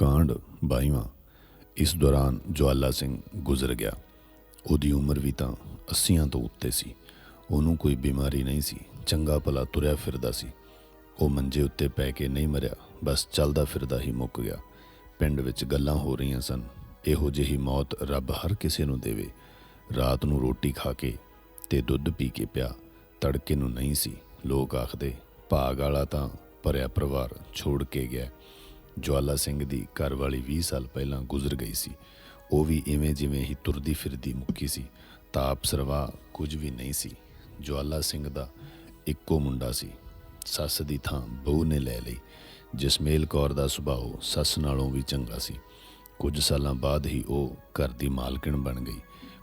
ਕਾਂਡ ਬਾਈਵਾਂ। ਇਸ ਦੌਰਾਨ ਜਵਾਲਾ ਸਿੰਘ ਗੁਜ਼ਰ ਗਿਆ। ਉਹਦੀ ਉਮਰ ਵੀ ਤਾਂ 80ਾਂ ਤੋਂ ਉੱਤੇ ਸੀ। ਉਹਨੂੰ ਕੋਈ ਬਿਮਾਰੀ ਨਹੀਂ ਸੀ। ਚੰਗਾ ਭਲਾ ਤੁਰਿਆ ਫਿਰਦਾ ਸੀ। ਉਹ ਮੰਜੇ ਉੱਤੇ ਪੈ ਕੇ ਨਹੀਂ ਮਰਿਆ। ਬਸ ਚੱਲਦਾ ਫਿਰਦਾ ਹੀ ਮੁੱਕ ਗਿਆ। ਪਿੰਡ ਵਿੱਚ ਗੱਲਾਂ ਹੋ ਰਹੀਆਂ ਸਨ। ਇਹੋ ਜਿਹੀ ਮੌਤ ਰੱਬ ਹਰ ਕਿਸੇ ਨੂੰ ਦੇਵੇ। ਰਾਤ ਨੂੰ ਰੋਟੀ ਖਾ ਕੇ ਤੇ ਦੁੱਧ ਪੀ ਕੇ ਪਿਆ। ਤੜਕੇ ਨੂੰ ਨਹੀਂ ਸੀ। ਲੋਕ ਆਖਦੇ, ਭਾਗ ਵਾਲਾ ਤਾਂ ਭਰਿਆ ਪਰਿਵਾਰ ਛੋੜ ਕੇ ਗਿਆ। ਜਵਾਲਾ ਸਿੰਘ ਦੀ ਘਰਵਾਲੀ 20 ਸਾਲ ਪਹਿਲਾਂ ਗੁਜ਼ਰ ਗਈ ਸੀ। ਉਹ ਵੀ ਇਵੇਂ ਜਿਵੇਂ ਹੀ ਤੁਰਦੀ ਫਿਰਦੀ ਮੁੱਕੀ ਸੀ। ਤਾਪ ਸਰਵਾ ਕੁਝ ਵੀ ਨਹੀਂ ਸੀ। ਜਵਾਲਾ ਸਿੰਘ ਦਾ ਇੱਕੋ ਮੁੰਡਾ ਸੀ। ਸੱਸ ਦੀ ਥਾਂ ਬਹੂ ਨੇ ਲੈ ਲਈ। ਜਸਮੇਲ ਕੌਰ ਦਾ ਸੁਭਾਅ ਸੱਸ ਨਾਲੋਂ ਵੀ ਚੰਗਾ ਸੀ। ਕੁਝ ਸਾਲਾਂ ਬਾਅਦ ਹੀ ਉਹ ਘਰ ਦੀ ਮਾਲਕਿਣ ਬਣ ਗਈ।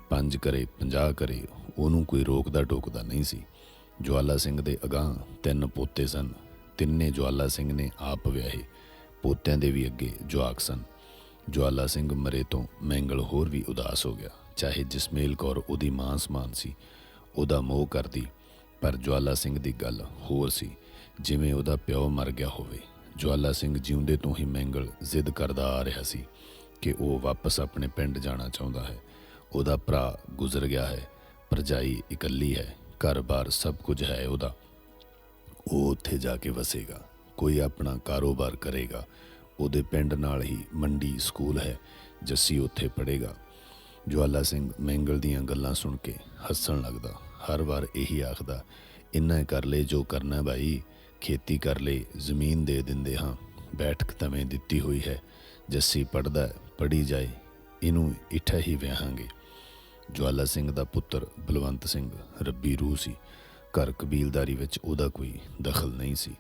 ਪੰਜ ਕਰੇ 50 ਕਰੇ, ਉਹਨੂੰ ਕੋਈ ਰੋਕਦਾ ਟੋਕਦਾ ਨਹੀਂ ਸੀ। ਜਵਾਲਾ ਸਿੰਘ ਦੇ ਅਗਾਂਹ ਤਿੰਨ ਪੋਤੇ ਸਨ। ਤਿੰਨੇ ਜਵਾਲਾ ਸਿੰਘ ਨੇ ਆਪ ਵਿਆਹੇ। ਪੋਤਿਆਂ ਦੇ ਵੀ ਅੱਗੇ ਜਵਾਕ ਸਨ। ਜਵਾਲਾ ਸਿੰਘ ਮਰੇ ਤੋਂ ਮੈਂਗਲ ਹੋਰ ਵੀ ਉਦਾਸ ਹੋ ਗਿਆ। ਚਾਹੇ ਜਸਮੇਲ ਕੌਰ ਉਹਦੀ ਮਾਂ ਸਮਾਨ ਸੀ, ਉਹਦਾ ਮੋਹ ਕਰਦੀ, ਪਰ ਜਵਾਲਾ ਸਿੰਘ ਦੀ ਗੱਲ ਹੋਰ ਸੀ, ਜਿਵੇਂ ਉਹਦਾ ਪਿਓ ਮਰ ਗਿਆ ਹੋਵੇ। ਜਵਾਲਾ ਸਿੰਘ ਜਿਉਂਦੇ ਤੋਂ ਹੀ ਮੈਂਗਲ ਜ਼ਿੱਦ ਕਰਦਾ ਆ ਰਿਹਾ ਸੀ ਕਿ ਉਹ ਵਾਪਸ ਆਪਣੇ ਪਿੰਡ ਜਾਣਾ ਚਾਹੁੰਦਾ ਹੈ। ਉਹਦਾ ਭਰਾ ਗੁਜ਼ਰ ਗਿਆ ਹੈ ਪਰਜਾਈ ਇਕੱਲੀ ਹੈ, ਘਰ-ਬਾਰ ਸਭ ਕੁਝ ਹੈ ਉਹਦਾ। ਉਹ ਉੱਥੇ ਜਾ ਕੇ ਵਸੇਗਾ। ਕੋਈ ਆਪਣਾ ਕਾਰੋਬਾਰ ਕਰੇਗਾ। ਉਹਦੇ ਪਿੰਡ ਨਾਲ ਹੀ ਮੰਡੀ ਸਕੂਲ ਹੈ, ਜੱਸੀ ਉੱਥੇ ਪੜ੍ਹੇਗਾ। ਜਵਾਲਾ ਸਿੰਘ ਮੈਂਗਲ ਦੀਆਂ ਗੱਲਾਂ ਸੁਣ ਕੇ ਹੱਸਣ ਲੱਗਦਾ। ਹਰ ਵਾਰ ਇਹੀ ਆਖਦਾ, ਇੰਨਾ ਕਰ ਲੈ, ਜੋ ਕਰਨਾ ਭਾਈ ਖੇਤੀ ਕਰ ਲੈ, ਜ਼ਮੀਨ ਦੇ ਦਿੰਦੇ ਹਾਂ। ਬੈਠਕ ਤਵੇਂ ਦਿੱਤੀ ਹੋਈ ਹੈ। ਜੱਸੀ ਪੜਦਾ ਪੜੀ ਜਾਏ, ਇਹਨੂੰ ਇਠਾ ਹੀ ਵਿਆਹਾਂਗੇ। ਜਵਾਲਾ ਸਿੰਘ ਦਾ ਪੁੱਤਰ ਬਲਵੰਤ ਸਿੰਘ ਰੱਬੀ ਰੂਹ ਸੀ। ਘਰ ਕਬੀਲਦਾਰੀ ਵਿੱਚ ਉਹਦਾ ਕੋਈ ਦਖਲ ਨਹੀਂ ਸੀ।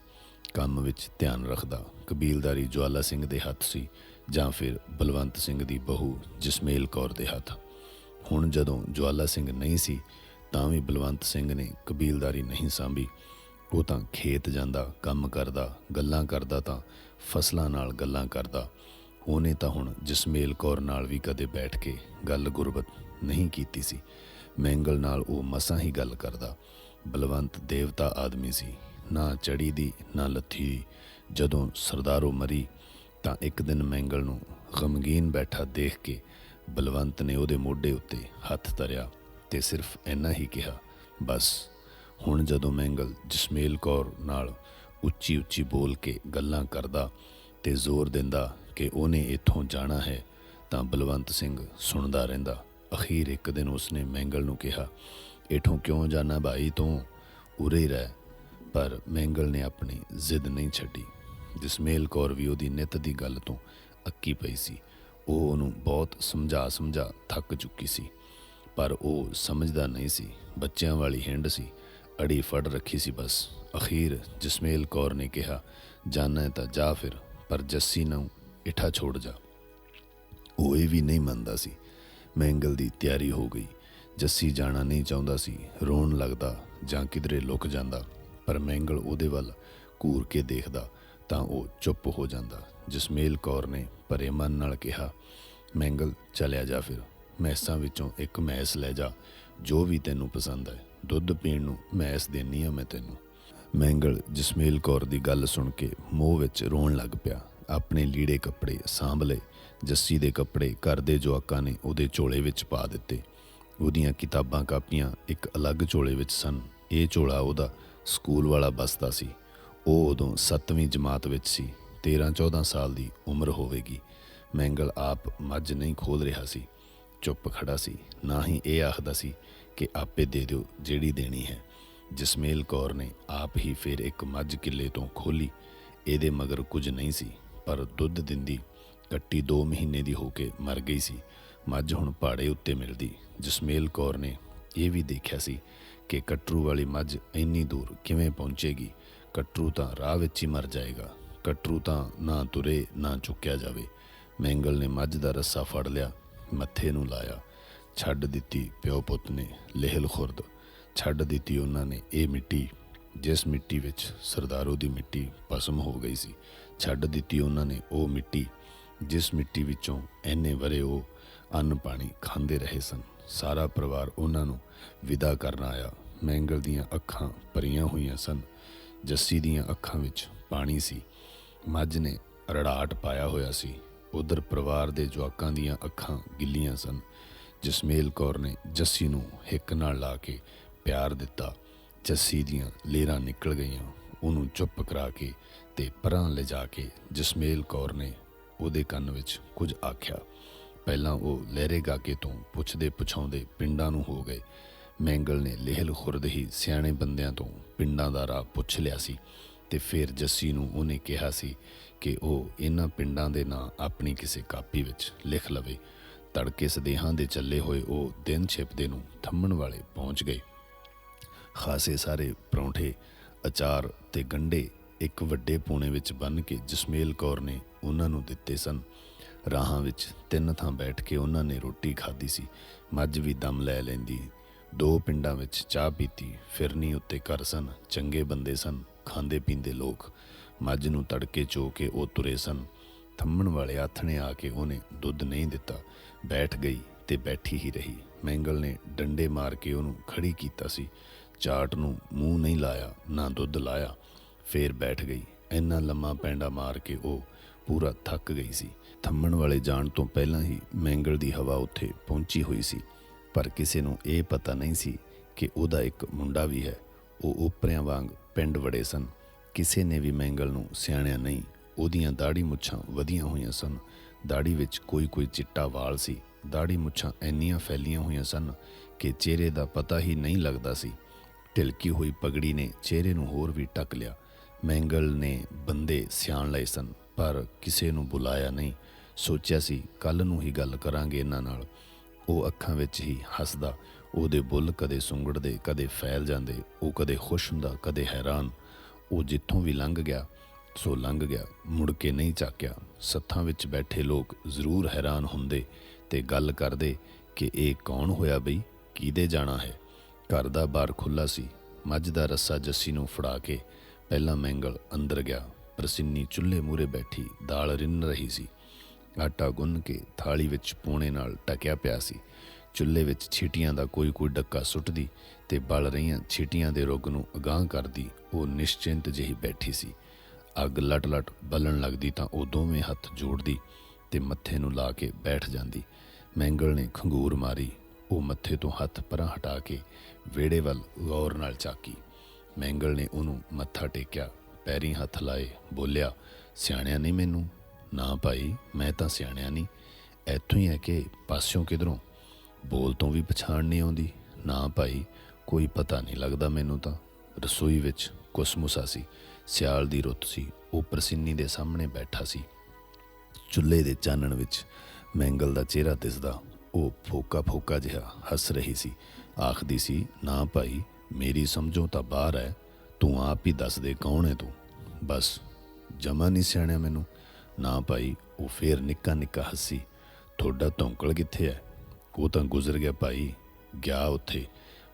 ਕੰਮ ਵਿੱਚ ਧਿਆਨ ਰੱਖਦਾ। ਕਬੀਲਦਾਰੀ ਜਵਾਲਾ ਸਿੰਘ ਦੇ ਹੱਥ ਸੀ ਜਾਂ ਫਿਰ ਬਲਵੰਤ ਸਿੰਘ ਦੀ ਬਹੂ ਜਸਮੇਲ ਕੌਰ ਦੇ ਹੱਥ। ਹੁਣ ਜਦੋਂ ਜਵਾਲਾ ਸਿੰਘ ਨਹੀਂ ਸੀ, ਤਾਂ ਵੀ ਬਲਵੰਤ ਸਿੰਘ ਨੇ ਕਬੀਲਦਾਰੀ ਨਹੀਂ ਸਾਂਭੀ। ਉਹ ਤਾਂ ਖੇਤ ਜਾਂਦਾ, ਕੰਮ ਕਰਦਾ, ਗੱਲਾਂ ਕਰਦਾ ਤਾਂ ਫਸਲਾਂ ਨਾਲ ਗੱਲਾਂ ਕਰਦਾ। ਉਹਨੇ ਤਾਂ ਹੁਣ ਜਸਮੇਲ ਕੌਰ ਨਾਲ ਵੀ ਕਦੇ ਬੈਠ ਕੇ ਗੱਲ ਗੁਰਬਤ ਨਹੀਂ ਕੀਤੀ ਸੀ। ਮੈਂਗਲ ਨਾਲ ਉਹ ਮਸਾਂ ਹੀ ਗੱਲ ਕਰਦਾ। ਬਲਵੰਤ ਦੇਵਤਾ ਆਦਮੀ ਸੀ। ਨਾ ਚੜੀ ਦੀ, ਨਾ ਲੱਥੀ। ਦੀ ਜਦੋਂ ਸਰਦਾਰੋ ਮਰੀ, ਤਾਂ ਇੱਕ ਦਿਨ ਮੈਂਗਲ ਨੂੰ ਗਮਗੀਨ ਬੈਠਾ ਦੇਖ ਕੇ ਬਲਵੰਤ ਨੇ ਉਹਦੇ ਮੋਢੇ ਉੱਤੇ ਹੱਥ ਧਰਿਆ ਤੇ ਸਿਰਫ ਇੰਨਾ ਹੀ ਕਿਹਾ, ਬਸ, ਹੁਣ ਜਦੋਂ ਮੈਂਗਲ ਜਸਮੇਲ ਕੌਰ ਨਾਲ ਉੱਚੀ ਉੱਚੀ ਬੋਲ ਕੇ ਗੱਲਾਂ ਕਰਦਾ ਤੇ ਜ਼ੋਰ ਦਿੰਦਾ ਕਿ ਉਹਨੇ ਇੱਥੋਂ ਜਾਣਾ ਹੈ, ਤਾਂ ਬਲਵੰਤ ਸਿੰਘ ਸੁਣਦਾ ਰਹਿੰਦਾ। ਅਖੀਰ ਇੱਕ ਦਿਨ ਉਸਨੇ ਮੈਂਗਲ ਨੂੰ ਕਿਹਾ, ਇਥੋਂ ਕਿਉਂ ਜਾਣਾ ਭਾਈ ਤੂੰ? ਉਰੇ ਰਹਿ। ਪਰ ਮੈਂਗਲ ਨੇ ਆਪਣੀ ਜ਼ਿੱਦ ਨਹੀਂ ਛੱਡੀ। ਜਸਮੇਲ ਕੌਰ ਵੀ ਉਹਦੀ ਨਿਤ ਦੀ ਗੱਲ ਤੋਂ ਅੱਕੀ ਪਈ ਸੀ। ਉਹ ਉਹਨੂੰ ਬਹੁਤ ਸਮਝਾ ਸਮਝਾ ਥੱਕ ਚੁੱਕੀ ਸੀ। ਪਰ ਉਹ ਸਮਝਦਾ ਨਹੀਂ ਸੀ। ਬੱਚਿਆਂ ਵਾਲੀ ਹਿੰਡ ਸੀ। ਅੜੀ ਫੜ ਰੱਖੀ ਸੀ ਬਸ। ਅਖੀਰ ਜਸਮੇਲ ਕੌਰ ਨੇ ਕਿਹਾ ਜਾਣਾ ਹੈ ਤਾਂ ਜਾ ਫਿਰ, ਪਰ ਜੱਸੀ ਨੂੰ ਇਠਾ ਛੋੜ ਜਾ। ਉਹ ਇਹ ਵੀ ਨਹੀਂ ਮੰਨਦਾ ਸੀ। ਮੈਂਗਲ ਦੀ ਤਿਆਰੀ ਹੋ ਗਈ। ਜੱਸੀ ਜਾਣਾ ਨਹੀਂ ਚਾਹੁੰਦਾ ਸੀ। ਰੋਣ ਲੱਗਦਾ ਜਾਂ ਕਿਧਰੇ ਲੁਕ ਜਾਂਦਾ। ਪਰ ਮੈਂਗਲ ਉਹਦੇ ਵੱਲ ਘੂਰ ਕੇ ਦੇਖਦਾ ਤਾਂ ਉਹ ਚੁੱਪ ਹੋ ਜਾਂਦਾ। ਜਸਮੇਲ ਕੌਰ ਨੇ ਭਰੇ ਮਨ ਨਾਲ ਕਿਹਾ, ਮੈਂਗਲ ਚਲਿਆ ਜਾ ਫਿਰ। ਮੈਸਾਂ ਵਿੱਚੋਂ ਇੱਕ ਮੈਸ ਲੈ ਜਾ, ਜੋ ਵੀ ਤੈਨੂੰ ਪਸੰਦ ਹੈ। ਦੁੱਧ ਪੀਣ ਨੂੰ ਮੈਸ ਦੇਣੀ ਆ ਮੈਂ ਤੈਨੂੰ। ਮੈਂਗਲ ਜਸਮੇਲ ਕੌਰ ਦੀ ਗੱਲ ਸੁਣ ਕੇ ਮੋਹ ਵਿੱਚ ਰੋਣ ਲੱਗ ਪਿਆ। ਆਪਣੇ ਲੀੜੇ ਕੱਪੜੇ ਸਾਂਭ ਲਏ। ਜੱਸੀ ਦੇ ਕੱਪੜੇ ਘਰ ਦੇ ਜਵਾਕਾਂ ਨੇ ਉਹਦੇ ਝੋਲੇ ਵਿੱਚ ਪਾ ਦਿੱਤੇ। ਉਹਦੀਆਂ ਕਿਤਾਬਾਂ ਕਾਪੀਆਂ ਇੱਕ ਅਲੱਗ ਝੋਲੇ ਵਿੱਚ ਸਨ। ਇਹ ਝੋਲਾ ਉਹਦਾ ਸਕੂਲ ਵਾਲਾ ਬਸਤਾ ਸੀ। ਉਹ ਉਦੋਂ 7ਵੀਂ ਜਮਾਤ ਵਿੱਚ ਸੀ। 13-14 ਸਾਲ ਦੀ ਉਮਰ ਹੋਵੇਗੀ। ਮੈਂਗਲ ਆਪ ਮੱਝ ਨਹੀਂ ਖੋਲ ਰਿਹਾ ਸੀ। ਚੁੱਪ ਖੜਾ ਸੀ। ਨਾ ਹੀ ਇਹ ਆਖਦਾ ਸੀ ਕਿ ਆਪੇ ਦੇ ਦਿਓ ਜਿਹੜੀ ਦੇਣੀ ਹੈ। ਜਸਮੇਲ ਕੌਰ ਨੇ ਆਪ ਹੀ ਫਿਰ ਇੱਕ ਮੱਝ ਕਿੱਲੇ ਤੋਂ ਖੋਲੀ ਇਹਦੇ ਮਗਰ ਕੁਝ ਨਹੀਂ ਸੀ, ਪਰ ਦੁੱਧ ਦਿੰਦੀ ਕੱਟੀ 2 ਮਹੀਨੇ ਦੀ ਹੋ ਕੇ ਮਰ ਗਈ ਸੀ। ਮੱਝ ਹੁਣ ਪਹਾੜੇ ਉੱਤੇ ਮਿਲਦੀ। ਜਸਮੇਲ ਕੌਰ ਨੇ ਇਹ ਵੀ ਦੇਖਿਆ ਸੀ ਕਿ ਕਟਰੂ ਵਾਲੀ ਮੱਝ ਇੰਨੀ ਦੂਰ ਕਿਵੇਂ ਪਹੁੰਚੇਗੀ? ਕਟਰੂ ਤਾਂ ਰਾਹ ਵਿੱਚ ਹੀ ਮਰ ਜਾਏਗਾ। ਕਟਰੂ ਤਾਂ ਨਾ ਤੁਰੇ, ਨਾ ਚੁੱਕਿਆ ਜਾਵੇ। ਮੈਂਗਲ ਨੇ ਮੱਝ ਦਾ ਰੱਸਾ ਫੜ ਲਿਆ, ਮੱਥੇ ਨੂੰ ਲਾਇਆ। ਛੱਡ ਦਿੱਤੀ ਪਿਓ ਪੁੱਤ ਨੇ ਲਹਿਲ ਖੁਰਦ। ਛੱਡ ਦਿੱਤੀ ਉਹਨਾਂ ਨੇ ਇਹ ਮਿੱਟੀ, ਜਿਸ ਮਿੱਟੀ ਵਿੱਚ ਸਰਦਾਰੋ ਦੀ ਮਿੱਟੀ ਭਸਮ ਹੋ ਗਈ ਸੀ। ਛੱਡ ਦਿੱਤੀ ਉਹਨਾਂ ਨੇ ਉਹ ਮਿੱਟੀ, ਜਿਸ ਮਿੱਟੀ ਵਿੱਚੋਂ ਐਨੇ ਵਰੇ ਉਹ ਅੰਨ ਪਾਣੀ ਖਾਂਦੇ ਰਹੇ ਸਨ। ਸਾਰਾ ਪਰਿਵਾਰ ਉਹਨਾਂ ਨੂੰ ਵਿਦਾ ਕਰਨ ਆਇਆ। ਮੈਂਗਲ ਦੀਆਂ ਅੱਖਾਂ ਭਰੀਆਂ ਹੋਈਆਂ ਸਨ। ਜੱਸੀ ਦੀਆਂ ਅੱਖਾਂ ਵਿੱਚ ਪਾਣੀ ਸੀ। ਮੱਝ ਨੇ ਰੜਾਟ ਪਾਇਆ ਹੋਇਆ ਸੀ। ਉਧਰ ਪਰਿਵਾਰ ਦੇ ਜਵਾਕਾਂ ਦੀਆਂ ਅੱਖਾਂ ਗਿੱਲੀਆਂ ਸਨ। ਜਸਮੇਲ ਕੌਰ ਨੇ ਜੱਸੀ ਨੂੰ ਹਿੱਕ ਨਾਲ ਲਾ ਕੇ ਪਿਆਰ ਦਿੱਤਾ। ਜੱਸੀ ਦੀਆਂ ਲੇਰਾਂ ਨਿਕਲ ਗਈਆਂ। ਉਹਨੂੰ ਚੁੱਪ ਕਰਾ ਕੇ ਤੇ ਪਰਾਂ ਲਿਜਾ ਕੇ ਜਸਮੇਲ ਕੌਰ ਨੇ ਉਹਦੇ ਕੰਨ ਵਿੱਚ ਕੁਝ ਆਖਿਆ। ਪਹਿਲਾਂ ਉਹ ਲਹਿਰੇ ਗਾਗੇ ਤੋਂ ਪੁੱਛਦੇ ਪੁਛਾਉਂਦੇ ਪਿੰਡਾਂ ਨੂੰ ਹੋ ਗਏ। ਮੈਂਗਲ ਨੇ ਲਹਿਲ ਖੁਰਦ ਹੀ ਸਿਆਣੇ ਬੰਦਿਆਂ ਤੋਂ ਪਿੰਡਾਂ ਦਾ ਰਾਹ ਪੁੱਛ ਲਿਆ ਸੀ ਤੇ ਫਿਰ ਜੱਸੀ ਨੂੰ ਉਹਨੇ ਕਿਹਾ ਸੀ ਕਿ ਉਹ ਇਹਨਾਂ ਪਿੰਡਾਂ ਦੇ ਨਾਂ ਆਪਣੀ ਕਿਸੇ ਕਾਪੀ ਵਿੱਚ ਲਿਖ ਲਵੇ। ਤੜਕੇ ਸਦੇਹਾਂ ਦੇ ਚੱਲੇ ਹੋਏ ਉਹ ਦਿਨ ਛਿਪਦੇ ਨੂੰ ਥੰਮਣ ਵਾਲੇ ਪਹੁੰਚ ਗਏ। ਖਾਸੇ ਸਾਰੇ ਪਰੌਂਠੇ, ਅਚਾਰ ਤੇ ਗੰਡੇ ਇੱਕ ਵੱਡੇ ਪੂਣੇ ਵਿੱਚ ਬੰਨ ਕੇ ਜਸਮੇਲ ਕੌਰ ਨੇ ਉਹਨਾਂ ਨੂੰ ਦਿੱਤੇ ਸਨ। ਰਾਹਾਂ ਵਿੱਚ ਤਿੰਨ ਥਾਂ ਬੈਠ ਕੇ ਉਹਨਾਂ ਨੇ ਰੋਟੀ ਖਾਧੀ ਸੀ। ਮੱਝ ਵੀ ਦਮ ਲੈ ਲੈਂਦੀ ਦੋ ਪਿੰਡਾਂ ਵਿੱਚ ਚਾਹ ਪੀਤੀ, ਫਿਰਨੀ ਉੱਤੇ ਘਰ ਸਨ, ਚੰਗੇ ਬੰਦੇ ਸਨ, ਖਾਂਦੇ ਪੀਂਦੇ ਲੋਕ। ਮੱਝ ਨੂੰ ਤੜਕੇ ਚੋ ਕੇ ਉਹ ਤੁਰੇ ਸਨ। ਥੰਮਣ ਵਾਲੇ ਆਥਣੇ ਆ ਕੇ ਉਹਨੇ ਦੁੱਧ ਨਹੀਂ ਦਿੱਤਾ। ਬੈਠ ਗਈ ਤੇ ਬੈਠੀ ਹੀ ਰਹੀ। ਮੈਂਗਲ ਨੇ ਡੰਡੇ ਮਾਰ ਕੇ ਉਹਨੂੰ ਖੜੀ ਕੀਤਾ ਸੀ। ਚਾਟ ਨੂੰ ਮੂੰਹ ਨਹੀਂ ਲਾਇਆ, ਨਾ ਦੁੱਧ ਲਾਇਆ। ਫੇਰ ਬੈਠ ਗਈ। ਇੰਨਾ ਲੰਮਾ ਪੈਂਡਾ ਮਾਰ ਕੇ ਉਹ ਪੂਰਾ ਥੱਕ ਗਈ ਸੀ। ਥੰਮਣ ਵਾਲੇ ਜਾਣ ਤੋਂ ਪਹਿਲਾਂ ਹੀ ਮੈਂਗਲ ਦੀ ਹਵਾ ਉੱਥੇ ਪਹੁੰਚੀ ਹੋਈ ਸੀ। ਪਰ ਕਿਸੇ ਨੂੰ ਇਹ ਪਤਾ ਨਹੀਂ ਸੀ ਕਿ ਉਹਦਾ ਇੱਕ ਮੁੰਡਾ ਵੀ ਹੈ। ਉਹ ਉਪਰਿਆਂ ਵਾਂਗ ਪਿੰਡ ਵੜੇ ਸਨ। ਕਿਸੇ ਨੇ ਵੀ ਮੈਂਗਲ ਨੂੰ ਸਿਆਣਿਆ ਨਹੀਂ। ਉਹਦੀਆਂ ਦਾੜੀ ਮੁੱਛਾਂ ਵਧੀਆਂ ਹੋਈਆਂ ਸਨ। ਦਾੜੀ ਵਿੱਚ ਕੋਈ ਕੋਈ ਚਿੱਟਾ ਵਾਲ ਸੀ। ਦਾੜੀ ਮੁੱਛਾਂ ਇੰਨੀਆਂ ਫੈਲੀਆਂ ਹੋਈਆਂ ਸਨ ਕਿ ਚਿਹਰੇ ਦਾ ਪਤਾ ਹੀ ਨਹੀਂ ਲੱਗਦਾ ਸੀ। ਢਿਲਕੀ ਹੋਈ ਪਗੜੀ ਨੇ ਚਿਹਰੇ ਨੂੰ ਹੋਰ ਵੀ ਟੱਕ ਲਿਆ। ਮੈਂਗਲ ਨੇ ਬੰਦੇ ਸਿਆਣ ਲਏ ਸਨ, ਪਰ ਕਿਸੇ ਨੂੰ ਬੁਲਾਇਆ ਨਹੀਂ। ਸੋਚਿਆ ਸੀ ਕੱਲ ਨੂੰ ਹੀ ਗੱਲ ਕਰਾਂਗੇ ਇਹਨਾਂ ਨਾਲ। ਉਹ ਅੱਖਾਂ ਵਿੱਚ ਹੀ ਹੱਸਦਾ, ਉਹਦੇ ਬੁੱਲ ਕਦੇ ਸੁੰਗੜਦੇ, ਕਦੇ ਫੈਲ ਜਾਂਦੇ, ਉਹ ਕਦੇ ਖੁਸ਼ ਹੁੰਦਾ, ਕਦੇ ਹੈਰਾਨ। ਉਹ ਜਿੱਥੋਂ ਵੀ ਲੰਘ ਗਿਆ, ਸੋ ਲੰਘ ਗਿਆ, ਮੁੜ ਕੇ ਨਹੀਂ ਚਾਕਿਆ ਸੱਥਾਂ ਵਿੱਚ ਬੈਠੇ ਲੋਕ ਜ਼ਰੂਰ ਹੈਰਾਨ ਹੁੰਦੇ ਤੇ ਗੱਲ ਕਰਦੇ ਕਿ ਇਹ ਕੌਣ ਹੋਇਆ ਬਈ, ਕਿਹਦੇ ਜਾਣਾ ਹੈ? ਘਰ ਦਾ ਬਾਰ ਖੁੱਲਾ ਸੀ, ਮੱਝ ਦਾ ਰੱਸਾ ਜੱਸੀ ਨੂੰ ਫੜਾ ਕੇ ਪਹਿਲਾਂ ਮੈਂਗਲ ਅੰਦਰ ਗਿਆ, ਪ੍ਰਸਿੰਨੀ ਚੁੱਲ੍ਹੇ ਮੂਰੇ ਬੈਠੀ, ਦਾਲ ਰਿੰਨ ਰਹੀ ਸੀ। ਆਟਾ ਗੁੰਨ ਕੇ ਥਾਲੀ ਵਿੱਚ ਪੂਣੇ ਨਾਲ ਟਕਿਆ ਪਿਆ ਸੀ। ਚੁੱਲ੍ਹੇ ਵਿੱਚ ਛੀਟੀਆਂ ਦਾ ਕੋਈ ਕੋਈ ਡੱਕਾ ਸੁੱਟਦੀ ਤੇ ਬਲ ਰਹੀਆਂ ਛੀਟੀਆਂ ਦੇ ਰੁੱਗ ਨੂੰ ਅਗਾਂਹ ਕਰਦੀ ਉਹ ਨਿਸ਼ਚਿੰਤ ਜਿਹੀ ਬੈਠੀ ਸੀ। ਅੱਗ ਲਟ-ਲਟ ਬਲਣ ਲੱਗਦੀ ਤਾਂ ਉਹ ਦੋਵੇਂ ਹੱਥ ਜੋੜਦੀ ਤੇ ਮੱਥੇ ਨੂੰ ਲਾ ਕੇ ਬੈਠ ਜਾਂਦੀ। ਮੈਂਗਲ ਨੇ ਖੰਗੂਰ ਮਾਰੀ, ਉਹ ਮੱਥੇ ਤੋਂ ਹੱਥ ਪਰਾਂ ਹਟਾ ਕੇ ਵਿਹੜੇ ਵੱਲ ਗੌਰ ਨਾਲ ਚਾਕੀ ਮੈਂਗਲ ਨੇ ਉਹਨੂੰ ਮੱਥਾ ਟੇਕਿਆ, ਪੈਰੀਂ ਹੱਥ ਲਾਏ, ਬੋਲਿਆ, ਸਿਆਣਿਆ ਨਹੀਂ ਮੈਨੂੰ? ਨਾ ਭਾਈ, ਮੈਂ ਤਾਂ ਸਿਆਣਿਆ ਨਹੀਂ ਇੱਥੋਂ ਹੀ ਹੈ ਕਿ ਪਾਸਿਓਂ ਕਿਧਰੋਂ ਬੋਲ ਤੋਂ ਵੀ ਪਛਾਣ ਨਹੀਂ ਆਉਂਦੀ। ਨਾ ਭਾਈ, ਕੋਈ ਪਤਾ ਨਹੀਂ ਲੱਗਦਾ ਮੈਨੂੰ ਤਾਂ। ਰਸੋਈ ਵਿੱਚ ਕੁਸਮੁਸਾ ਸੀ। ਸਿਆਲ ਦੀ ਰੁੱਤ ਸੀ। ਉਹ ਪ੍ਰਸਿੰਨੀ ਦੇ ਸਾਹਮਣੇ ਬੈਠਾ ਸੀ। ਚੁੱਲ੍ਹੇ ਦੇ ਚਾਨਣ ਵਿੱਚ ਮੈਂਗਲ ਦਾ ਚਿਹਰਾ ਦਿਸਦਾ। ਉਹ ਫੋਕਾ ਫੋਕਾ ਜਿਹਾ ਹੱਸ ਰਹੀ ਸੀ। ਆਖਦੀ ਸੀ, ਨਾ ਭਾਈ, ਮੇਰੀ ਸਮਝੋਂ ਤਾਂ ਬਾਹਰ ਹੈ। ਤੂੰ ਆਪ ਹੀ ਦੱਸ ਦੇ ਕੌਣ ਹੈ ਤੂੰ? ਬਸ, ਜਮਾ ਨਹੀਂ ਸਿਆਣਿਆ ਮੈਨੂੰ। ਨਾ ਭਾਈ, ਉਹ ਫੇਰ ਨਿੱਕਾ ਨਿੱਕਾ ਹੱਸੀ, ਤੁਹਾਡਾ ਧੌਂਕਲ ਕਿੱਥੇ ਹੈ ਉਹ ਤਾਂ ਗੁਜ਼ਰ ਗਿਆ ਭਾਈ, ਗਿਆ ਉੱਥੇ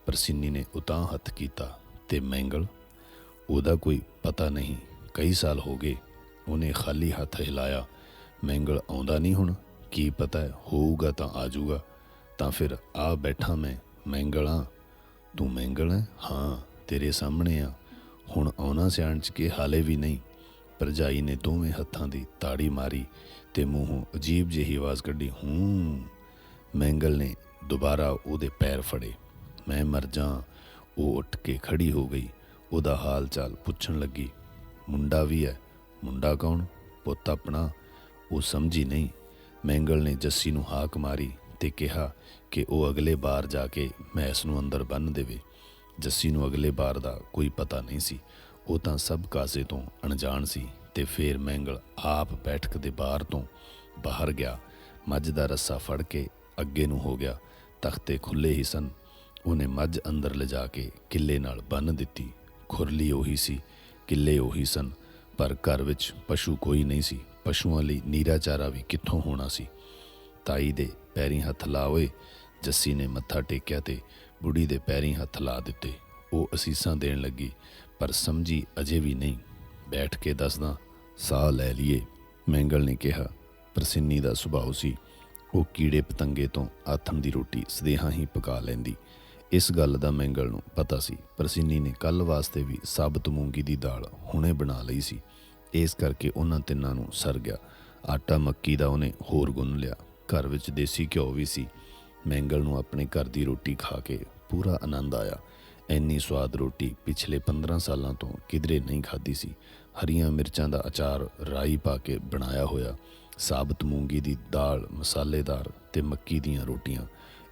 ਪ੍ਰਸਿੰਨੀ ਨੇ ਉਤਾਂ ਹੱਥ ਕੀਤਾ ਤੇ ਮੈਂਗਲ, ਉਹਦਾ ਕੋਈ ਪਤਾ ਨਹੀਂ, ਕਈ ਸਾਲ ਹੋ ਗਏ, ਉਹਨੇ ਖਾਲੀ ਹੱਥ ਹਿਲਾਇਆ, ਮੈਂਗਲ ਆਉਂਦਾ ਨਹੀਂ ਹੁਣ, ਕੀ ਪਤਾ ਹੋਊਗਾ ਤਾਂ ਆ ਜਾਊਗਾ, ਤਾਂ ਫਿਰ ਆ ਬੈਠਾ ਮੈਂ, ਮੈਂਗਲਾਂ ਤੂੰ ਮੈਂਗਲ ਹੈ ਹਾਂ, ਤੇਰੇ ਸਾਹਮਣੇ ਆ, ਹੁਣ ਆਉਣਾ ਸਿਆਣ ਚ ਕੇ ਹਾਲੇ ਵੀ ਨਹੀਂ। ਪਰਜਾਈ ਨੇ ਦੋਵੇਂ ਹੱਥਾਂ ਦੀ ਤਾੜੀ ਮਾਰੀ ਤੇ ਮੂੰਹੋਂ ਅਜੀਬ ਜਿਹੀ ਆਵਾਜ਼ ਕੱਢੀ, ਹੂੰ। ਮੈਂਗਲ ਨੇ ਦੁਬਾਰਾ ਉਹਦੇ ਪੈਰ ਫੜੇ। ਮੈਂ ਮਰ ਜਾ ਉਹ ਉੱਠ ਕੇ ਖੜੀ ਹੋ ਗਈ। ਉਹਦਾ ਹਾਲ ਚਾਲ ਪੁੱਛਣ ਲੱਗੀ। ਮੁੰਡਾ ਵੀ ਹੈ। ਮੁੰਡਾ ਕੌਣ? ਪੁੱਤ ਆਪਣਾ। ਉਹ ਸਮਝੀ ਨਹੀਂ। ਮੈਂਗਲ ਨੇ ਜੱਸੀ ਨੂੰ ਹਾਕ ਮਾਰੀ ਤੇ ਕਿਹਾ ਕਿ ਉਹ ਅਗਲੇ ਬਾਰ ਜਾ ਕੇ ਮੈਸ ਨੂੰ ਅੰਦਰ ਬੰਨ ਦੇਵੇ। ਜੱਸੀ ਨੂੰ ਅਗਲੇ ਬਾਰ ਦਾ ਕੋਈ ਪਤਾ ਨਹੀਂ ਸੀ। ਉਹ ਤਾਂ ਸਭ ਕਾਸੇ ਤੋਂ ਅਣਜਾਣ ਸੀ ਤੇ ਫੇਰ ਮੈਂਗਲ ਆਪ ਬੈਠਕ ਦੇ ਬਾਹਰ ਤੋਂ ਬਾਹਰ ਗਿਆ। ਮੱਝ ਦਾ ਰੱਸਾ ਫੜ ਕੇ ਅੱਗੇ ਨੂੰ ਹੋ ਗਿਆ। ਤਖਤੇ ਖੁੱਲੇ ਹੀ ਸਨ। ਉਹਨੇ ਮੱਝ ਅੰਦਰ ਲਿਜਾ ਕੇ ਕਿੱਲੇ ਨਾਲ ਬੰਨ ਦਿੱਤੀ। ਖੁਰਲੀ ਉਹੀ ਸੀ, ਕਿੱਲੇ ਉਹੀ ਸਨ, ਪਰ ਘਰ ਵਿੱਚ ਪਸ਼ੂ ਕੋਈ ਨਹੀਂ ਸੀ। ਪਸ਼ੂਆਂ ਲਈ ਨੀਰਾ ਚਾਰਾ ਵੀ ਕਿੱਥੋਂ ਹੋਣਾ ਸੀ? ਤਾਈ ਦੇ ਪੈਰੀ ਹੱਥ ਲਾ ਓਏ ਜੱਸੀ ਨੇ ਮੱਥਾ ਟੇਕਿਆ ਤੇ ਬੁੜੀ ਦੇ ਪੈਰੀ ਹੱਥ ਲਾ ਦਿੱਤੇ। ਉਹ ਅਸੀਸਾਂ ਦੇਣ ਲੱਗੀ। ਪਰ ਸਮਝੀ ਅਜੇ ਵੀ ਨਹੀਂ। ਬੈਠ ਕੇ ਦੱਸਦਾ, ਸਾਹ ਲੈ ਲਈਏ। ਮੈਂਗਲ ਨੇ ਕਿਹਾ। ਪ੍ਰਸਿੰਨੀ ਦਾ ਸੁਭਾਅ ਸੀ, ਉਹ ਕੀੜੇ ਪਤੰਗੇ ਤੋਂ ਆਥਣ ਦੀ ਰੋਟੀ ਸਦੇਹਾਂ ਹੀ ਪਕਾ ਲੈਂਦੀ। ਇਸ ਗੱਲ ਦਾ ਮੈਂਗਲ ਨੂੰ ਪਤਾ ਸੀ ਪ੍ਰਸਿੰਨੀ ਨੇ ਕੱਲ ਵਾਸਤੇ ਵੀ ਸਾਬਤ ਮੂੰਗੀ ਦੀ ਦਾਲ ਹੁਣੇ ਬਣਾ ਲਈ ਸੀ। ਇਸ ਕਰਕੇ ਉਹਨਾਂ ਤਿੰਨਾਂ ਨੂੰ ਸਰ ਗਿਆ। ਆਟਾ ਮੱਕੀ ਦਾ ਉਹਨੇ ਹੋਰ ਗੁੰਨ ਲਿਆ। ਘਰ ਵਿੱਚ ਦੇਸੀ ਘਿਓ ਵੀ ਸੀ। ਮੈਂਗਲ ਨੂੰ ਆਪਣੇ ਘਰ ਦੀ ਰੋਟੀ ਖਾ ਕੇ ਪੂਰਾ ਆਨੰਦ ਆਇਆ। ਇੰਨੀ ਸਵਾਦ ਰੋਟੀ ਪਿਛਲੇ 15 ਸਾਲਾਂ ਤੋਂ ਕਿਧਰੇ ਨਹੀਂ ਖਾਧੀ ਸੀ। ਹਰੀਆਂ ਮਿਰਚਾਂ ਦਾ ਅਚਾਰ ਰਾਈ ਪਾ ਕੇ ਬਣਾਇਆ ਹੋਇਆ, ਸਾਬਤ ਮੂੰਗੀ ਦੀ ਦਾਲ, ਮਸਾਲੇਦਾਰ ਤੇ ਮੱਕੀ ਦੀਆਂ ਰੋਟੀਆਂ,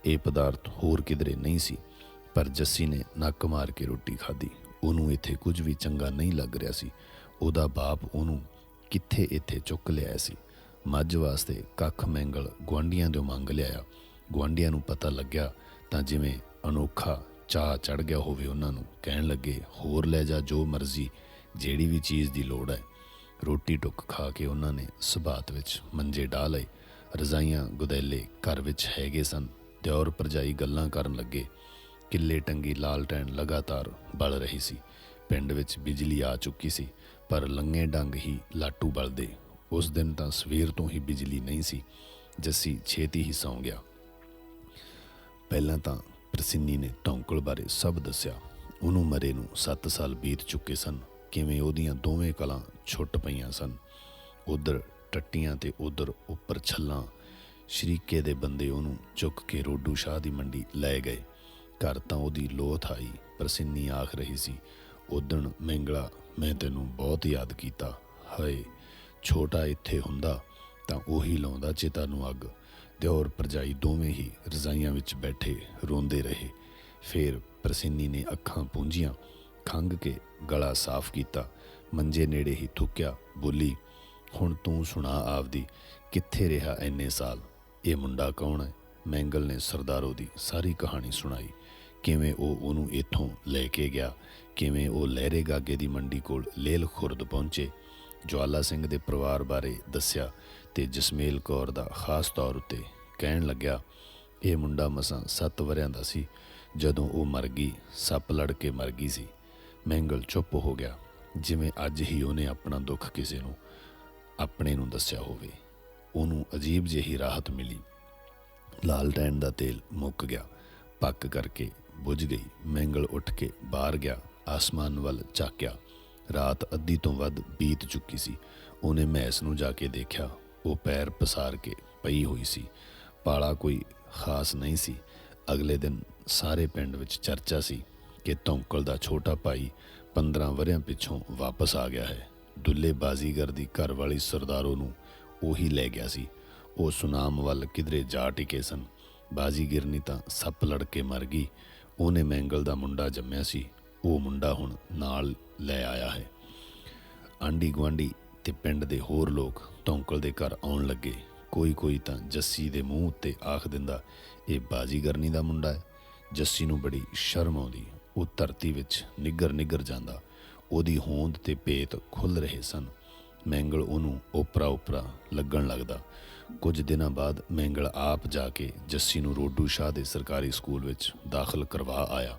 ਇਹ ਪਦਾਰਥ ਹੋਰ ਕਿਧਰੇ ਨਹੀਂ ਸੀ, ਪਰ ਜੱਸੀ ਨੇ ਨੱਕ ਮਾਰ ਕੇ ਰੋਟੀ ਖਾਧੀ। ਉਹਨੂੰ ਇੱਥੇ ਕੁਝ ਵੀ ਚੰਗਾ ਨਹੀਂ ਲੱਗ ਰਿਹਾ ਸੀ। ਉਹਦਾ ਬਾਪ ਉਹਨੂੰ ਕਿੱਥੇ ਇੱਥੇ ਚੁੱਕ ਲਿਆਇਆ ਸੀ? ਮੱਝ ਵਾਸਤੇ ਕੱਖ ਮੈਂਗਲ ਗੁਆਂਢੀਆਂ ਤੋਂ ਮੰਗ ਲਿਆਇਆ। ਗੁਆਂਢੀਆਂ ਨੂੰ ਪਤਾ ਲੱਗਿਆ ਤਾਂ ਜਿਵੇਂ ਅਨੋਖਾ ਚਾਹ ਚੜ ਗਿਆ ਹੋਵੇ ਉਹਨਾਂ ਨੂੰ, ਕਹਿਣ ਲੱਗੇ, ਹੋਰ ਲੈ ਜਾ ਜੋ ਮਰਜ਼ੀ, ਜਿਹੜੀ ਵੀ ਚੀਜ਼ ਦੀ ਲੋੜ ਹੈ। ਰੋਟੀ ਟੁੱਕ ਖਾ ਕੇ ਉਹਨਾਂ ਨੇ ਸੁਭਾਤ ਵਿੱਚ ਮੰਜੇ ਢਾ ਲਏ। ਰਜ਼ਾਈਆਂ ਗੁਦੈਲੇ ਘਰ ਵਿੱਚ ਹੈਗੇ ਸਨ। ਦਿਓਰ ਪਰਜਾਈ ਗੱਲਾਂ ਕਰਨ ਲੱਗੇ। ਕਿੱਲੇ ਟੰਗੀ ਲਾਲਟੈਨ ਲਗਾਤਾਰ ਬਲ ਰਹੀ ਸੀ। ਪਿੰਡ ਵਿੱਚ ਬਿਜਲੀ ਆ ਚੁੱਕੀ ਸੀ, ਪਰ ਲੰਗੇ ਡੰਗ ਹੀ ਲਾਟੂ ਬਲਦੇ। ਉਸ ਦਿਨ ਤਾਂ ਸਵੇਰ ਤੋਂ ਹੀ ਬਿਜਲੀ ਨਹੀਂ ਸੀ, ਜੱਸੀ ਛੇਤੀ ਹੀ ਸੌਂ ਗਿਆ। ਪਹਿਲਾਂ ਤਾਂ ਪ੍ਰਸਿੰਨੀ ਨੇ ਟੌਂਕਲ ਬਾਰੇ ਸਭ ਦੱਸਿਆ। ਉਹਨੂੰ ਮਰੇ ਨੂੰ 7 ਸਾਲ ਬੀਤ ਚੁੱਕੇ ਸਨ। ਕਿਵੇਂ ਉਹਦੀਆਂ ਦੋਵੇਂ ਕਲਾਂ ਛੁੱਟ ਪਈਆਂ ਸਨ। ਉਧਰ ਟੱਟੀਆਂ ਤੇ ਉਧਰ ਉੱਪਰ ਛੱਲਾਂ। ਸ਼ਰੀਕੇ ਦੇ ਬੰਦੇ ਉਹਨੂੰ ਚੁੱਕ ਕੇ ਰੋਡੂ ਸ਼ਾਹ ਦੀ ਮੰਡੀ ਲੈ ਗਏ। ਘਰ ਤਾਂ ਉਹਦੀ ਲੋਥ ਆਈ, ਪ੍ਰਸਿੰਨੀ ਆਖ ਰਹੀ ਸੀ, ਉਦਣ ਮੈਂਗਲਾ ਮੈਂ ਤੈਨੂੰ ਬਹੁਤ ਯਾਦ ਕੀਤਾ। ਹਾਏ, ਛੋਟਾ ਇੱਥੇ ਹੁੰਦਾ ਤਾਂ ਉਹੀ ਲਾਉਂਦਾ ਚਿਤਾ ਨੂੰ ਅੱਗ। ਦਿਓਰ ਪਰਜਾਈ ਦੋਵੇਂ ਹੀ ਰਜ਼ਾਈਆਂ ਵਿੱਚ ਬੈਠੇ ਰੋਂਦੇ ਰਹੇ। ਫੇਰ ਪ੍ਰਸਿੰਨੀ ਨੇ ਅੱਖਾਂ ਪੂੰਝੀਆਂ ਖੰਗ ਕੇ ਗਲਾ ਸਾਫ਼ ਕੀਤਾ, ਮੰਜੇ ਨੇੜੇ ਹੀ ਥੁੱਕਿਆ, ਬੋਲੀ, ਹੁਣ ਤੂੰ ਸੁਣਾ ਆਪਦੀ, ਕਿੱਥੇ ਰਿਹਾ ਐਨੇ ਸਾਲ? ਇਹ ਮੁੰਡਾ ਕੌਣ ਹੈ? ਮੈਂਗਲ ਨੇ ਸਰਦਾਰੋ ਦੀ ਸਾਰੀ ਕਹਾਣੀ ਸੁਣਾਈ। ਕਿਵੇਂ ਉਹ ਉਹਨੂੰ ਇੱਥੋਂ ਲੈ ਕੇ ਗਿਆ? ਕਿਵੇਂ ਉਹ ਲਹਿਰੇ ਗਾਗੇ ਦੀ ਮੰਡੀ ਕੋਲ ਲੇਲ ਖੁਰਦ ਪਹੁੰਚੇ? ਜਵਾਲਾ ਸਿੰਘ ਦੇ ਪਰਿਵਾਰ ਬਾਰੇ ਦੱਸਿਆ ਤੇ ਜਸਮੇਲ ਕੌਰ ਦਾ ਖਾਸ ਤੌਰ ਉੱਤੇ ਕਹਿਣ ਲੱਗਿਆ, ਇਹ ਮੁੰਡਾ ਮਸਾਂ 7 ਵਰਿਆਂ ਦਾ ਸੀ। ਜਦੋਂ ਉਹ ਮਰ ਗਈ, ਸੱਪ ਲੜ ਕੇ ਮਰ ਗਈ ਸੀ। ਮੈਂਗਲ ਚੁੱਪ ਹੋ ਗਿਆ। ਜਿਵੇਂ ਅੱਜ ਹੀ ਉਹਨੇ ਆਪਣਾ ਦੁੱਖ ਕਿਸੇ ਨੂੰ, ਆਪਣੇ ਨੂੰ ਦੱਸਿਆ ਹੋਵੇ। ਉਹਨੂੰ ਅਜੀਬ ਜਿਹੀ ਰਾਹਤ ਮਿਲੀ। ਲਾਲਟੈਨ ਦਾ ਤੇਲ ਮੁੱਕ ਗਿਆ। ਪੱਕ ਕਰਕੇ ਬੁਝ ਗਈ। ਮੈਂਗਲ ਉੱਠ ਕੇ ਬਾਹਰ ਗਿਆ। ਆਸਮਾਨ ਵੱਲ ਝਾਕਿਆ। ਰਾਤ ਅੱਧੀ ਤੋਂ ਵੱਧ ਬੀਤ ਚੁੱਕੀ ਸੀ। ਉਹਨੇ ਮੈਸ ਨੂੰ ਜਾ ਕੇ ਦੇਖਿਆ। ਉਹ ਪੈਰ ਪਸਾਰ ਕੇ ਪਈ ਹੋਈ ਸੀ। ਪਾਲਾ ਕੋਈ ਖਾਸ ਨਹੀਂ ਸੀ। ਅਗਲੇ ਦਿਨ ਸਾਰੇ ਪਿੰਡ ਵਿੱਚ ਚਰਚਾ ਸੀ ਕਿ ਤੌਂਕਲ ਦਾ ਛੋਟਾ ਭਾਈ 15 ਵਰਿਆਂ ਪਿੱਛੋਂ ਵਾਪਸ ਆ ਗਿਆ ਹੈ। ਦੁੱਲੇ ਬਾਜ਼ੀਗਰ ਦੀ ਘਰ ਵਾਲੀ ਸਰਦਾਰੋ ਨੂੰ ਉਹੀ ਲੈ ਗਿਆ ਸੀ। ਉਹ ਸੁਨਾਮ ਵੱਲ ਕਿਧਰੇ ਜਾ ਟਿਕੇ ਸਨ। ਬਾਜ਼ੀਗਰਨੀ ਤਾਂ ਸੱਪ ਲੜ ਕੇ ਮਰ ਗਈ। ਉਹਨੇ ਮੈਂਗਲ ਦਾ ਮੁੰਡਾ ਜੰਮਿਆ ਸੀ। ਉਹ ਮੁੰਡਾ ਹੁਣ ਨਾਲ ਲੈ ਆਇਆ ਹੈ। ਆਂਡੀ ਗੁਆਂਢੀ ਤੇ ਪਿੰਡ ਦੇ ਹੋਰ ਲੋਕ ਤੌਂਕਲ ਦੇ ਘਰ ਆਉਣ ਲੱਗੇ। ਕੋਈ ਕੋਈ ਤਾਂ ਜੱਸੀ ਦੇ ਮੂੰਹ ਉੱਤੇ ਆਖ ਦਿੰਦਾ, ਇਹ ਬਾਜ਼ੀਗਰਨੀ ਦਾ ਮੁੰਡਾ ਹੈ। ਜੱਸੀ ਨੂੰ ਬੜੀ ਸ਼ਰਮ ਆਉਂਦੀ। ਉਹ ਧਰਤੀ ਵਿੱਚ ਨਿੱਗਰ ਨਿੱਗਰ ਜਾਂਦਾ। ਉਹਦੀ ਹੋਂਦ ਤੇ ਪੇਤ ਖੁੱਲ ਰਹੇ ਸਨ। ਮੈਂਗਲ ਉਹਨੂੰ ਓਪਰਾ ਓਪਰਾ ਲੱਗਣ ਲੱਗਦਾ। ਕੁਝ ਦਿਨਾਂ ਬਾਅਦ ਮੈਂਗਲ ਆਪ ਜਾ ਕੇ ਜੱਸੀ ਨੂੰ ਰੋਡੂ ਸ਼ਾਹ ਦੇ ਸਰਕਾਰੀ ਸਕੂਲ ਵਿੱਚ ਦਾਖਲ ਕਰਵਾ ਆਇਆ।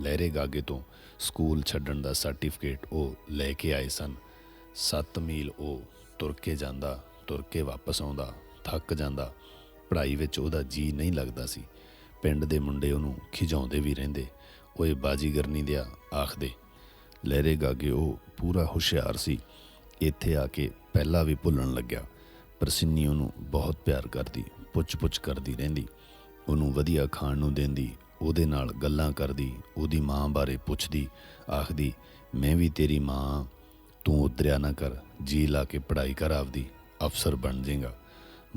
ਲਹਿਰੇ ਗਾਗੇ ਤੋਂ ਸਕੂਲ ਛੱਡਣ ਦਾ ਸਰਟੀਫਿਕੇਟ ਉਹ ਲੈ ਕੇ ਆਏ ਸਨ। 7 ਮੀਲ ਉਹ ਤੁਰ ਕੇ ਜਾਂਦਾ, ਤੁਰ ਕੇ ਵਾਪਸ ਆਉਂਦਾ, ਥੱਕ ਜਾਂਦਾ। ਪੜ੍ਹਾਈ ਵਿੱਚ ਉਹਦਾ ਜੀ ਨਹੀਂ ਲੱਗਦਾ ਸੀ। ਪਿੰਡ ਦੇ ਮੁੰਡੇ ਉਹਨੂੰ ਖਿਜਾਉਂਦੇ ਵੀ ਰਹਿੰਦੇ। ਓਏ ਬਾਜੀਗਰਨੀ ਦਿਆ, ਆਖਦੇ ਲਹਿਰੇ ਗਾਗੇ, ਉਹ ਪੂਰਾ ਹੁਸ਼ਿਆਰ ਸੀ। ਇੱਥੇ ਆ ਕੇ ਪਹਿਲਾਂ ਵੀ ਭੁੱਲਣ ਲੱਗਿਆ। ਪ੍ਰਸਿੰਨੀ ਉਹਨੂੰ ਬਹੁਤ ਪਿਆਰ ਕਰਦੀ, ਪੁੱਛ-ਪੁੱਛ ਕਰਦੀ ਰਹਿੰਦੀ। ਉਹਨੂੰ ਵਧੀਆ ਖਾਣ ਨੂੰ ਦਿੰਦੀ, ਉਹਦੇ ਨਾਲ ਗੱਲਾਂ ਕਰਦੀ, ਉਹਦੀ ਮਾਂ ਬਾਰੇ ਪੁੱਛਦੀ, ਆਖਦੀ, ਮੈਂ ਵੀ ਤੇਰੀ ਮਾਂ ਤੂੰ ਉਦਰਿਆ ਨਾ ਕਰ, ਜੀ ਲਾ ਕੇ ਪੜ੍ਹਾਈ ਕਰ ਆਪਦੀ, ਅਫਸਰ ਬਣ ਜਾਏਗਾ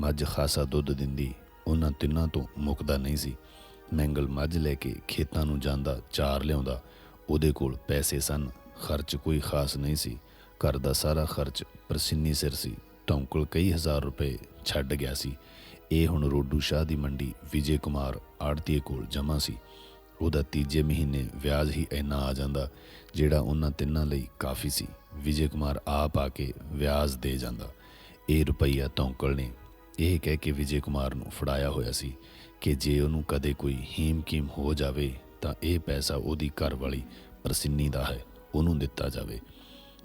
ਮੱਝ ਖਾਸਾ ਦੁੱਧ ਦਿੰਦੀ, ਉਹਨਾਂ ਤਿੰਨਾਂ ਤੋਂ ਮੁੱਕਦਾ ਨਹੀਂ ਸੀ। ਮੈਂਗਲ ਮੱਝ ਲੈ ਕੇ ਖੇਤਾਂ ਨੂੰ ਜਾਂਦਾ, ਚਾਰ ਲਿਆਉਂਦਾ, ਉਹਦੇ ਕੋਲ ਪੈਸੇ ਸਨ, ਖਰਚ ਕੋਈ ਖਾਸ ਨਹੀਂ ਸੀ। ਘਰ ਦਾ ਸਾਰਾ ਖਰਚ ਪ੍ਰਸਿੰਨੀ ਸਿਰ ਸੀ ਟੌਂਕਲ ਕਈ ਹਜ਼ਾਰ ਰੁਪਏ ਛੱਡ ਗਿਆ ਸੀ। ਇਹ ਹੁਣ ਰੋਡੂ ਸ਼ਾਹ ਦੀ ਮੰਡੀ ਵਿਜੇ ਕੁਮਾਰ ਆੜਤੀਏ ਕੋਲ ਜਮ੍ਹਾਂ ਸੀ। ਉਹਦਾ ਤੀਜੇ ਮਹੀਨੇ ਵਿਆਜ ਹੀ ਇੰਨਾ ਆ ਜਾਂਦਾ, ਜਿਹੜਾ ਉਹਨਾਂ ਤਿੰਨਾਂ ਲਈ ਕਾਫੀ ਸੀ। ਵਿਜੇ ਕੁਮਾਰ ਆਪ ਆ ਕੇ ਵਿਆਜ ਦੇ ਜਾਂਦਾ। ਇਹ ਰੁਪਈਆ ਧੌਂਕਲ ਨੇ ਇਹ ਕਹਿ ਕੇ ਵਿਜੇ ਕੁਮਾਰ ਨੂੰ ਫੜਾਇਆ ਹੋਇਆ ਸੀ ਕਿ ਜੇ ਉਹਨੂੰ ਕਦੇ ਕੋਈ ਹੀਮ-ਕੀਮ ਹੋ ਜਾਵੇ, ਤਾਂ ਇਹ ਪੈਸਾ ਉਹਦੀ ਘਰ ਵਾਲੀ ਪ੍ਰਸਿੰਨੀ ਦਾ ਹੈ, ਉਹਨੂੰ ਦਿੱਤਾ ਜਾਵੇ।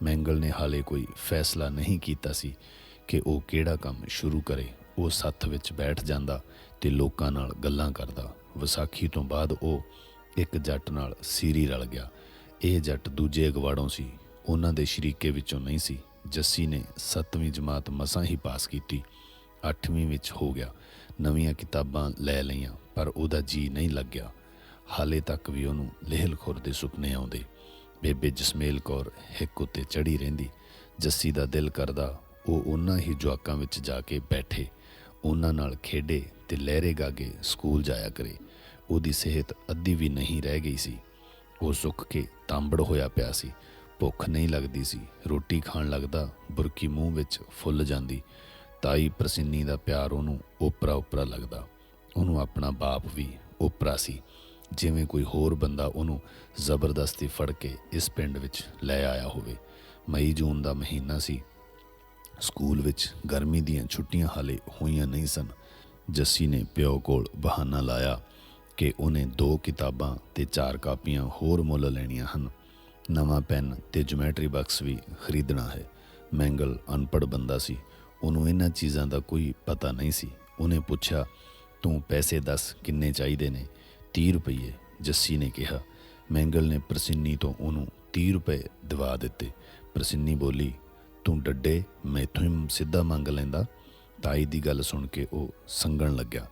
ਮੈਂਗਲ ਨੇ ਹਾਲੇ ਕੋਈ ਫੈਸਲਾ ਨਹੀਂ ਕੀਤਾ ਸੀ ਕਿ ਉਹ ਕਿਹੜਾ ਕੰਮ ਸ਼ੁਰੂ ਕਰੇ। ਉਹ ਸੱਥ ਵਿੱਚ ਬੈਠ ਜਾਂਦਾ ਤੇ ਲੋਕਾਂ ਨਾਲ ਗੱਲਾਂ ਕਰਦਾ। ਵਿਸਾਖੀ ਤੋਂ ਬਾਅਦ ਉਹ ਇੱਕ ਜੱਟ ਨਾਲ ਸੀਰੀ ਰਲ ਗਿਆ। ਇਹ ਜੱਟ ਦੂਜੇ ਅਗਵਾੜੋਂ ਸੀ। ਉਹਨਾਂ ਦੇ ਸ਼ਰੀਕੇ ਵਿੱਚੋਂ ਨਹੀਂ ਸੀ। ਜੱਸੀ ਨੇ 7ਵੀਂ ਜਮਾਤ ਮਸਾਂ ਹੀ ਪਾਸ ਕੀਤੀ। 8ਵੀਂ ਵਿੱਚ ਹੋ ਗਿਆ। ਨਵੀਆਂ ਕਿਤਾਬਾਂ ਲੈ ਲਈਆਂ, ਪਰ ਉਹਦਾ ਜੀ ਨਹੀਂ ਲੱਗਿਆ। ਹਾਲੇ ਤੱਕ ਵੀ ਉਹਨੂੰ ਲਹਿਲ ਖੁਰ ਦੇ ਸੁਪਨੇ ਆਉਂਦੇ। ਬੇਬੇ ਜਸਮੇਲ ਕੌਰ ਹਿੱਕ ਉੱਤੇ ਚੜੀ ਰਹਿੰਦੀ। ਜੱਸੀ ਦਾ ਦਿਲ ਕਰਦਾ ਉਹ ਉਹਨਾਂ ਹੀ ਜਵਾਕਾਂ ਵਿੱਚ ਜਾ ਕੇ ਬੈਠੇ। ਉਹਨਾਂ ਨਾਲ ਖੇਡੇ ਤੇ ਲਹਿਰੇ ਗਾਗੇ ਸਕੂਲ ਜਾਇਆ ਕਰੇ। ਉਹਦੀ ਸਿਹਤ ਅੱਧੀ ਵੀ ਨਹੀਂ ਰਹਿ ਗਈ ਸੀ। ਉਹ ਸੁੱਕ ਕੇ ਤਾਂਬੜ ਹੋਇਆ ਪਿਆ ਸੀ। ਭੁੱਖ ਨਹੀਂ ਲੱਗਦੀ ਸੀ। ਰੋਟੀ ਖਾਣ ਲੱਗਦਾ ਬੁਰਕੀ ਮੂੰਹ ਵਿੱਚ ਫੁੱਲ ਜਾਂਦੀ। ਤਾਈ ਪ੍ਰਸਿੰਨੀ ਦਾ ਪਿਆਰ ਉਹਨੂੰ ਓਪਰਾ ਓਪਰਾ ਲੱਗਦਾ। ਉਹਨੂੰ ਆਪਣਾ ਬਾਪ ਵੀ ਓਪਰਾ ਸੀ। ਜਿਵੇਂ ਕੋਈ ਹੋਰ ਬੰਦਾ ਉਹਨੂੰ ਜ਼ਬਰਦਸਤੀ ਫੜ ਕੇ ਇਸ ਪਿੰਡ ਵਿੱਚ ਲੈ ਆਇਆ ਹੋਵੇ। ਮਈ ਜੂਨ ਦਾ ਮਹੀਨਾ ਸੀ। ਸਕੂਲ ਵਿੱਚ ਗਰਮੀ ਦੀਆਂ ਛੁੱਟੀਆਂ ਹਾਲੇ ਹੋਈਆਂ ਨਹੀਂ ਸਨ। ਜੱਸੀ ਨੇ ਪਿਓ ਕੋਲ ਬਹਾਨਾ ਲਾਇਆ। ਕਿ ਉਹਨੇ ਦੋ ਕਿਤਾਬਾਂ ਤੇ ਚਾਰ ਕਾਪੀਆਂ ਹੋਰ ਮੁੱਲ ਲੈਣੀਆਂ ਹਨ। ਨਵਾਂ ਪੈਨ ਤੇ ਜਿਓਮੈਟਰੀ ਬਾਕਸ ਵੀ ਖਰੀਦਣਾ ਹੈ। ਮੈਂਗਲ ਅਨਪੜ੍ਹ ਬੰਦਾ ਸੀ। ਉਹਨੂੰ ਇਹਨਾਂ ਚੀਜ਼ਾਂ ਦਾ ਕੋਈ ਪਤਾ ਨਹੀਂ ਸੀ। ਉਹਨੇ ਪੁੱਛਿਆ, ਤੂੰ ਪੈਸੇ ਦੱਸ ਕਿੰਨੇ ਚਾਹੀਦੇ ਨੇ? 30 ਰੁਪਏ ਜੱਸੀ ਨੇ ਕਿਹਾ। ਮੈਂਗਲ ਨੇ ਪ੍ਰਸਿੰਨੀ ਤੋਂ ਉਹਨੂੰ 30 ਰੁਪਏ ਦਿਵਾ ਦਿੱਤੇ। ਪ੍ਰਸਿੰਨੀ ਬੋਲੀ, ਤੂੰ ਡੱਡੇ, ਮੈਥੋਂ ਹੀ ਸਿੱਧਾ ਮੰਗ ਲੈਂਦਾ? ਤਾਈ ਦੀ ਗੱਲ ਸੁਣ ਕੇ ਉਹ ਸੰਗਣ ਲੱਗਿਆ।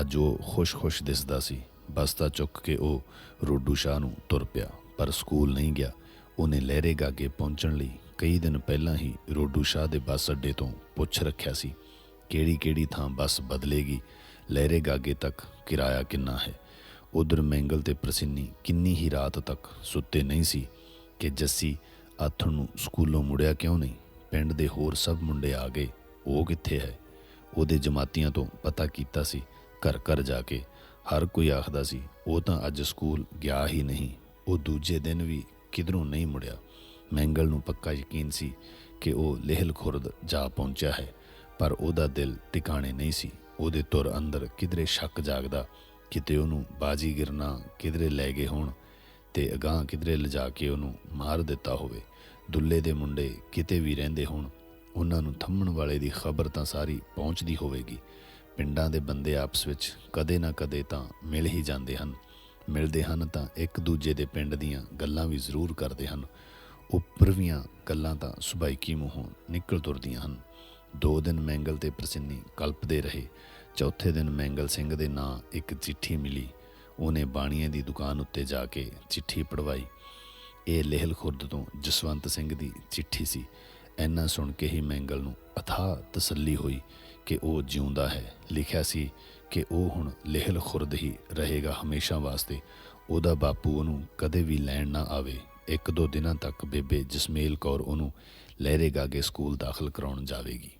ਅੱਜ ਉਹ ਖੁਸ਼-ਖੁਸ਼ ਦਿਸਦਾ ਸੀ। ਬਸਤਾ ਚੁੱਕ ਕੇ ਉਹ ਰੋਡੂ ਸ਼ਾਹ ਨੂੰ ਤੁਰ ਪਿਆ, ਪਰ ਸਕੂਲ ਨਹੀਂ ਗਿਆ। ਉਹਨੇ ਲਹਿਰੇ ਗਾਗੇ ਪਹੁੰਚਣ ਲਈ ਕਈ ਦਿਨ ਪਹਿਲਾਂ ਹੀ ਰੋਡੂ ਸ਼ਾਹ ਦੇ ਬੱਸ ਅੱਡੇ ਤੋਂ ਪੁੱਛ ਰੱਖਿਆ ਸੀ, ਕਿਹੜੀ-ਕਿਹੜੀ ਥਾਂ ਬੱਸ ਬਦਲੇਗੀ? ਲਹਿਰੇ ਗਾਗੇ ਤੱਕ ਕਿਰਾਇਆ ਕਿੰਨਾ ਹੈ? ਉਧਰ ਮੈਂਗਲ ਤੇ ਪ੍ਰਸਿੰਨੀ ਕਿੰਨੀ ਹੀ ਰਾਤ ਤੱਕ ਸੁੱਤੇ ਨਹੀਂ ਸੀ ਕਿ ਜੱਸੀ ਆਥਣ ਨੂੰ ਸਕੂਲੋਂ ਮੁੜਿਆ ਕਿਉਂ ਨਹੀਂ? ਪਿੰਡ ਦੇ ਹੋਰ ਸਭ ਮੁੰਡੇ ਆ ਗਏ, ਉਹ ਕਿੱਥੇ ਹੈ? ਉਹਦੇ ਜਮਾਤੀਆਂ ਤੋਂ ਪਤਾ ਕੀਤਾ ਸੀ ਘਰ ਘਰ ਜਾ ਕੇ ਹਰ ਕੋਈ ਆਖਦਾ ਸੀ, ਉਹ ਤਾਂ ਅੱਜ ਸਕੂਲ ਗਿਆ ਹੀ ਨਹੀਂ। ਉਹ ਦੂਜੇ ਦਿਨ ਵੀ ਕਿਧਰੋਂ ਨਹੀਂ ਮੁੜਿਆ। ਮੈਂਗਲ ਨੂੰ ਪੱਕਾ ਯਕੀਨ ਸੀ ਕਿ ਉਹ ਲਹਿਲ ਖੁਰਦ ਜਾ ਪਹੁੰਚਿਆ ਹੈ, ਪਰ ਉਹਦਾ ਦਿਲ ਟਿਕਾਣੇ ਨਹੀਂ ਸੀ। ਉਹਦੇ ਤੁਰ ਅੰਦਰ ਕਿਧਰੇ ਸ਼ੱਕ ਜਾਗਦਾ, ਕਿਤੇ ਉਹਨੂੰ ਬਾਜੀ ਗਿਰਨਾ ਕਿਧਰੇ ਲੈ ਗਏ ਹੋਣ ਤੇ ਅਗਾਹ ਕਿਧਰੇ ਲਿਜਾ ਕੇ ਉਹਨੂੰ ਮਾਰ ਦਿੱਤਾ ਹੋਵੇ। ਦੁੱਲੇ ਦੇ ਮੁੰਡੇ ਕਿਤੇ ਵੀ ਰਹਿੰਦੇ ਹੋਣ, ਉਹਨਾਂ ਨੂੰ ਥੰਮਣ ਵਾਲੇ ਦੀ ਖਬਰ ਤਾਂ ਸਾਰੀ ਪਹੁੰਚਦੀ ਹੋਵੇਗੀ। ਪਿੰਡਾਂ ਦੇ ਬੰਦੇ ਆਪਸ ਵਿੱਚ ਕਦੇ ਨਾ ਕਦੇ ਤਾਂ ਮਿਲ ਹੀ ਜਾਂਦੇ ਹਨ। ਮਿਲਦੇ ਹਨ ਤਾਂ ਇੱਕ ਦੂਜੇ ਦੇ ਪਿੰਡ ਦੀਆਂ ਗੱਲਾਂ ਵੀ ਜ਼ਰੂਰ ਕਰਦੇ ਹਨ। ਉੱਪਰਵੀਆਂ ਗੱਲਾਂ ਤਾਂ ਸੁਭਾਈਕੀ ਮੂੰਹੋਂ ਨਿਕਲ ਤੁਰਦੀਆਂ ਹਨ। ਦੋ ਦਿਨ ਮੈਂਗਲ ਤੇ ਪ੍ਰਸਿੰਨੀ ਕਲਪਦੇ ਰਹੇ। ਚੌਥੇ ਦਿਨ ਮੈਂਗਲ ਸਿੰਘ ਦੇ ਨਾਂ ਇੱਕ ਚਿੱਠੀ ਮਿਲੀ। ਉਹਨੇ ਬਾਣੀਏ ਦੀ ਦੁਕਾਨ ਉੱਤੇ ਜਾ ਕੇ ਚਿੱਠੀ ਪੜਵਾਈ ਇਹ ਲਹਿਲ ਖੁਰਦ ਤੋਂ ਜਸਵੰਤ ਸਿੰਘ ਦੀ ਚਿੱਠੀ ਸੀ। ਐਨਾ ਸੁਣ ਕੇ ਹੀ ਮੈਂਗਲ ਨੂੰ ਅਥਾ ਤਸੱਲੀ ਹੋਈ ਕਿ ਉਹ ਜਿਉਂਦਾ ਹੈ। ਲਿਖਿਆ ਸੀ ਕਿ ਉਹ ਹੁਣ ਲਹਿਲ ਖੁਰਦ ਹੀ ਰਹੇਗਾ ਹਮੇਸ਼ਾ ਵਾਸਤੇ। ਉਹਦਾ ਬਾਪੂ ਉਹਨੂੰ ਕਦੇ ਵੀ ਲੈਣ ਨਾ ਆਵੇ। ਇੱਕ ਦੋ ਦਿਨਾਂ ਤੱਕ ਬੇਬੇ ਜਸਮੇਲ ਕੌਰ ਉਹਨੂੰ ਲਹਿਰੇ ਗਾਗੇ ਸਕੂਲ ਦਾਖਲ ਕਰਾਉਣ ਜਾਵੇਗੀ।